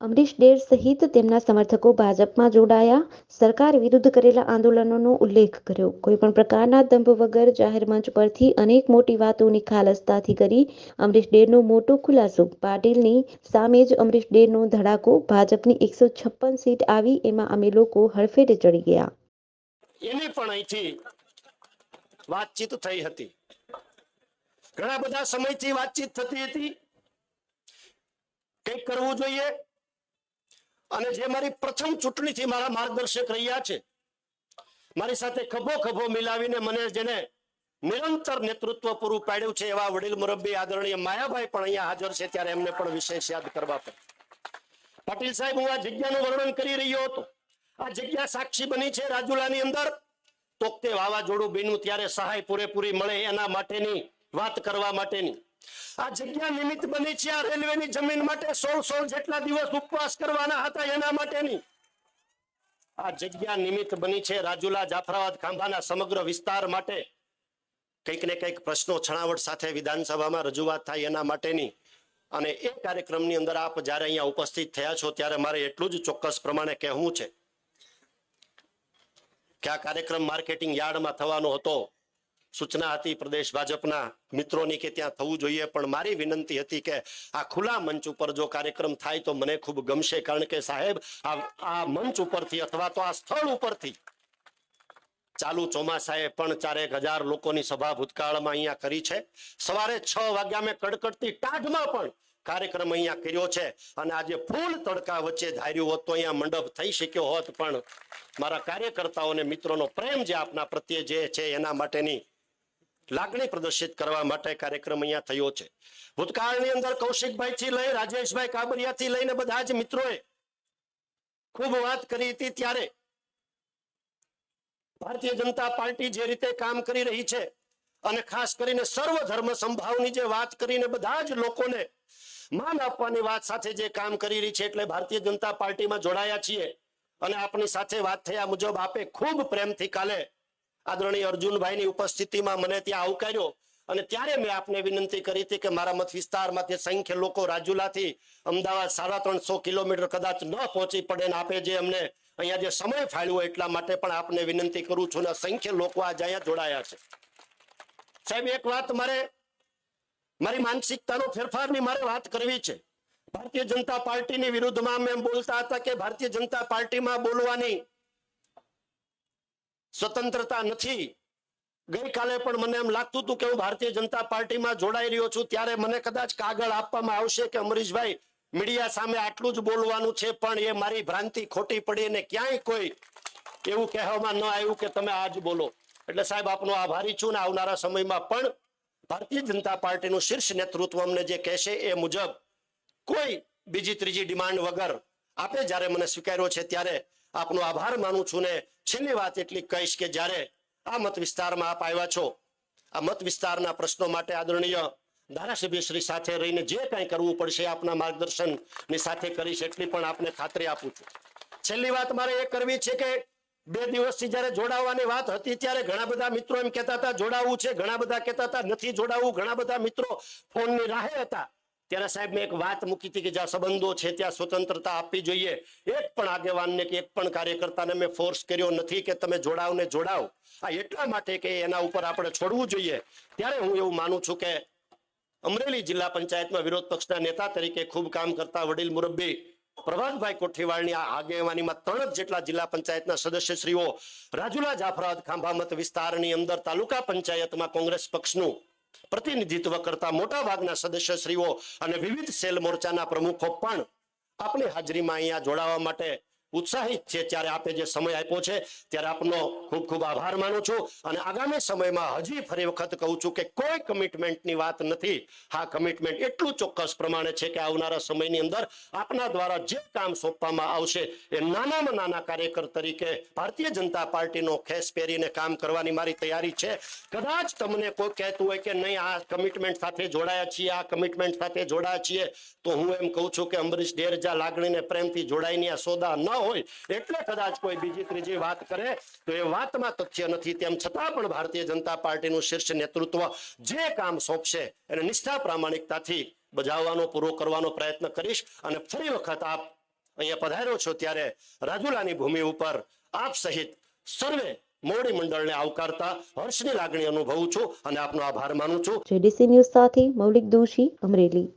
અમરીશ ડેર સહિત તેમના સમર્થકો ભાજપમાં જોડાયા. સરકાર વિરુદ્ધ કરેલા આંદોલનોનો ઉલ્લેખ કર્યો. કોઈપણ પ્રકારના દંભ વગર જાહેર મંચ પરથી અનેક મોટી વાતોની ખાલસતાથી કરી અમરીશ ડેરનો મોટો ખુલાસો. પાટીલની સામે જ અમરીશ ડેરનો ધડાકો. ભાજપની એકસો છપ્પન સીટ આવી, એમાં અમે લોકો હડફેટે ચડી ગયા. એની પણ અહીંથી વાતચીત થઈ હતી. ઘણા બધા સમયથી વાતચીત થતી હતી. કંઈક કરવું જોઈએ. અને જે મારી પ્રથમ ચૂંટણીથી મારા માર્ગદર્શક રહ્યા છે, મારી સાથે ખભો ખભો મિલાવીને મને જેને નિરંતર નેતૃત્વ પૂરું પાડ્યું છે એવા વડીલ મુરબ્બી આદરણીય માયાભાઈ પણ અહીંયા હાજર છે, ત્યારે એમને પણ વિશેષ યાદ કરવા પડે પાટીલ સાહેબ, હું આ જગ્યાનું વર્ણન કરી રહ્યો હતો. આ જગ્યા સાક્ષી બની છે રાજુલાની અંદર. તોકતે વાવાઝોડું બીનું ત્યારે સહાય પૂરેપૂરી મળે એના માટેની વાત કરવા માટેની. આ જગ્યા નિમિત્ત બની છે આ રેલવેની જમીન માટે સોળ સોળ જેટલા દિવસ ઉપવાસ કરવાના હતા એના માટેની. આ જગ્યા નિમિત્ત બની છે રાજુલા જાફરાબાદ ખાંભાના સમગ્ર વિસ્તાર માટે. કંઈક ને કંઈક પ્રશ્નો છણાવટ સાથે વિધાનસભામાં રજૂઆત થાય એના માટેની. અને એ કાર્યક્રમની અંદર આપ જ્યારે અહીંયા ઉપસ્થિત થયા છો ત્યારે મારે એટલું જ ચોક્કસ પ્રમાણે કહેવું છે. કે આ કાર્યક્રમ માર્કેટિંગ યાર્ડમાં થવાનો હતો. સૂચના હતી પ્રદેશ ભાજપના મિત્રોની કે ત્યાં થવું જોઈએ, પણ મારી વિનંતી હતી કે આ ખુલ્લા મંચ ઉપર જો કાર્યક્રમ થાય તો મને ખૂબ ગમશે, કારણ કે સાહેબ, આ મંચ ઉપરથી અથવા તો આ સ્થળ ઉપરથી ચાલુ ચોમાસાએ પણ ચારેક હજાર લોકોની સભા ભૂતકાળમાં અહીંયા કરી છે. સવારે છ વાગ્યા મેં કડકડતી ટાઢમાં પણ કાર્યક્રમ અહીંયા કર્યો છે અને આજે ફૂલ તડકા વચ્ચે ધાર્યું હોત તો અહીંયા મંડપ થઈ શક્યો હોત, પણ મારા કાર્યકર્તાઓને મિત્રોનો પ્રેમ જે આપના પ્રત્યે જે છે એના માટેની લાગણી પ્રદર્શિત કરવા માટે કાર્યક્રમ અહીંયા થયો છે. ભૂતકાળની અંદર કૌશિકભાઈ થી લઈ રાજેશભાઈ કાબરિયા થી લઈને બધા જ મિત્રોએ ખૂબ વાત કરી હતી ત્યારે ભારતીય જનતા પાર્ટી જે રીતે કામ કરી રહી છે અને ખાસ કરીને સર્વ ધર્મ સંભાવની જે વાત કરીને બધા જ લોકોને માન આપવાની વાત સાથે જે કામ કરી રહી છે એટલે ભારતીય જનતા પાર્ટીમાં જોડાયા છીએ. અને આપની સાથે વાત થયા મુજબ આપે ખૂબ પ્રેમથી કાલે આદરણીય અર્જુનભાઈની ઉપસ્થિતિમાં મને ત્યાં આવકાર્યો અને ત્યારે મેં આપને વિનંતી કરી હતી કે મારા મત વિસ્તારમાંથી સંખ્ય લોકો રાજુલાથી અમદાવાદ સાડા ત્રણસો કિલોમીટર કદાચ ન પહોંચી પડે ને આપે જે અમને અહીંયા જે સમય ફાળ્યો એટલા માટે પણ આપને વિનંતી કરું છું ને અસંખ્ય લોકો આજે અહીંયા જોડાયા છે. સાહેબ, એક વાત મારે, મારી માનસિકતાનો ફેરફારની મારે વાત કરવી છે. ભારતીય જનતા પાર્ટીની વિરુદ્ધમાં મેં બોલતા હતા કે ભારતીય જનતા પાર્ટીમાં બોલવાની સ્વતંત્રતા નથી. ગઈકાલે પણ મને એમ લાગતું હતું કે હું ભારતીય જનતા પાર્ટીમાં જોડાઈ રહ્યો છું, ત્યારે મને કદાચ કાગળ આપવામાં આવશે કે અમરીશભાઈ, મીડિયા સામે આટલું જ બોલવાનું છે, પણ એ મારી ભ્રાંતિ ખોટી પડી અને ક્યાંય કોઈ એવું કહેવામાં ન આવ્યું કે તમે આજ બોલો. એટલે સાહેબ, આપનો આભારી છું ને આવનારા સમયમાં પણ ભારતીય જનતા પાર્ટીનું શીર્ષ નેતૃત્વ અમને જે કહેશે એ મુજબ કોઈ બીજી ત્રીજી ડિમાન્ડ વગર આપે જ્યારે મને સ્વીકાર્યો છે, ત્યારે આપનો આભાર માનું છું ને છેલ્લી વાત એટલી કહીશ કે જ્યારે આ મત વિસ્તારમાં આપ આવ્યા છો, આ મત વિસ્તારના પ્રશ્નો માટે આદરણીય ધારાસભ્યશ્રી સાથે રહીને જે કંઈ કરવું પડશે આપના માર્ગદર્શનની સાથે કરીશ એટલી પણ આપને ખાતરી આપું છું. છેલ્લી વાત મારે એ કરવી છે કે બે દિવસથી જ્યારે જોડાવાની વાત હતી ત્યારે ઘણા બધા મિત્રો એમ કહેતા હતા, જોડાવું છે, ઘણા બધા કહેતા હતા, નથી જોડાવું, ઘણા બધા મિત્રો ફોનની રાહે હતા. ત્યારે સાહેબ મેં એક વાત મૂકી હતી કે જ્યાં સંબંધો છે ત્યાં સ્વતંત્રતા આપવી જોઈએ. એક પણ આગેવાનને કે એક પણ કાર્યકર્તાને મેં ફોર્સ કર્યો નથી કે તમે જોડાવ ને જોડાવ. આ એટલા માટે કે એના ઉપર આપણે છોડવું જોઈએ. ત્યારે હું એવું માનું છું કે અમરેલી જિલ્લા પંચાયતમાં વિરોધ પક્ષના નેતા તરીકે ખૂબ કામ કરતા વડીલ મુરબ્બી પ્રભાતભાઈ કોઠીવાળની આગેવાનીમાં ત્રણ જેટલા જિલ્લા પંચાયતના સદસ્યશ્રીઓ રાજુલા જાફરાબાદ ખાંભા મત વિસ્તારની અંદર તાલુકા પંચાયતમાં કોંગ્રેસ પક્ષનું પ્રતિનિધિત્વ કરતા મોટા ભાગના સદસ્યશ્રીઓ અને વિવિધ સેલ મોરચાના પ્રમુખો પણ આપણી હાજરીમાં અહીંયા જોડાવા માટે ઉત્સાહિત છે ત્યારે આપે જે સમય આપ્યો છે ત્યારે આપનો ખૂબ ખૂબ આભાર માનું છું. અને આગામી સમયમાં હજી ફરી વખત કહું છું કે કોઈ કમિટમેન્ટની વાત નથી. હા કમિટમેન્ટ એટલું ચોક્કસ પ્રમાણે છે કે આવનારા સમયની અંદર આપના દ્વારા જે કામ સોંપવામાં આવશે એ નાનામાં નાના કાર્યકર તરીકે ભારતીય જનતા પાર્ટીનો ખેસ પહેરીને કામ કરવાની મારી તૈયારી છે. કદાચ તમને કોઈ કહેતું હોય કે નહીં, આ કમિટમેન્ટ સાથે જોડાયા છીએ, આ કમિટમેન્ટ સાથે જોડાયા છીએ, તો હું એમ કહું છું કે અંબરીશ ડેરજા લાગણીને પ્રેમથી જોડાઈને આ સોદા ન હોય, એટલે કદાચ કોઈ બીજી ત્રીજી વાત કરે, તો એ વાતમાં તથ્ય નથી. તેમ છતાં પણ ભારતીય જનતા પાર્ટીનું શીર્ષ નેતૃત્વ જે કામ સોંપશે, એને નિષ્ઠા પ્રામાણિકતાથી બજાવવાનો, પૂરો કરવાનો પ્રયત્ન કરીશ અને ફરી વખત આપ અહીંયા પધાર્યો છો ત્યારે રાજુલાની ભૂમિ ઉપર આપ સહિત સર્વે મોડી મંડળને આવકારતા હર્ષની લાગણી અનુભવું છું અને આપનો આભાર માનું છું. જેડીસી ન્યૂઝ સાથે મૌલિક દોશી અમરેલી.